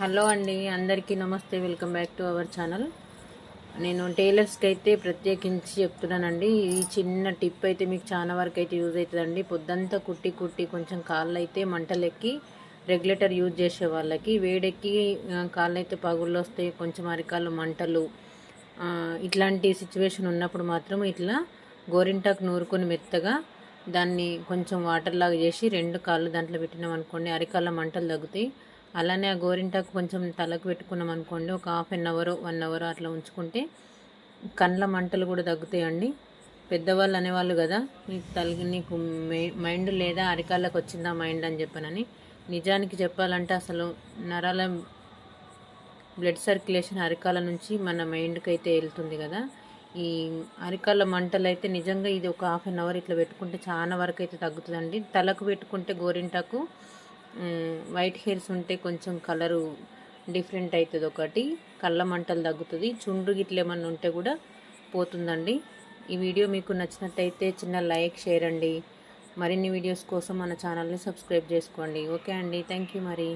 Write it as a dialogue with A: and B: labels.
A: Hello అండి అందరికీ నమస్తే welcome back to our channel. నేను టైలర్స్కి అయితే ప్రత్యేకించి చెప్తున్నానండి ఈ చిన్న టిప్ అయితే మీకు చాలా వరకు అయితే యూజ్ అవుతుందండి. పొద్దంతా కుట్టి కుట్టి కొంచెం కాళ్ళు అయితే మంటలెక్కి రెగ్యులేటర్ యూజ్ చేసే వాళ్ళకి వేడెక్కి కాళ్ళు అయితే పగుళ్ళు వస్తాయి కొంచెం అరికాళ్ళు మంటలు ఇట్లాంటి సిచ్యువేషన్ ఉన్నప్పుడు మాత్రం ఇట్లా గోరింటాకు నూరుకొని మెత్తగా దాన్ని కొంచెం వాటర్ లాగా చేసి రెండు కాళ్ళు దాంట్లో పెట్టినాం అనుకోండి అరికాళ్ళ మంటలు తగ్గుతాయి. అలానే ఆ గోరింటాకు కొంచెం తలకు పెట్టుకున్నాం అనుకోండి ఒక half an hour one hour అట్లా ఉంచుకుంటే కండ్ల మంటలు కూడా తగ్గుతాయండి. పెద్దవాళ్ళు అనేవాళ్ళు కదా నీకు తలకి నీకు మైండ్ లేదా అరికాళ్ళకు వచ్చిందా మైండ్ అని చెప్పానని. నిజానికి చెప్పాలంటే అసలు నరాల బ్లడ్ సర్క్యులేషన్ అరికాల నుంచి మన మైండ్కి అయితే వెళ్తుంది కదా. ఈ అరికాల మంటలు అయితే నిజంగా ఇది ఒక హాఫ్ అన్ అవర్ ఇట్లా పెట్టుకుంటే చాలా వరకు అయితే తగ్గుతుందండి. తలకు పెట్టుకుంటే గోరింటాకు వైట్ హెయిర్స్ ఉంటే కొంచెం కలరు డిఫరెంట్ అవుతుంది ఒకటి. కళ్ళ మంటలు తగ్గుతుంది. చుండ్రు గిట్ల ఏమన్నా ఉంటే కూడా పోతుందండి. ఈ వీడియో మీకు నచ్చినట్టయితే చిన్న లైక్ షేర్ అండి. మరిన్ని వీడియోస్ కోసం మన ఛానల్ని సబ్స్క్రైబ్ చేసుకోండి. ఓకే అండి. థ్యాంక్ యూ మరి.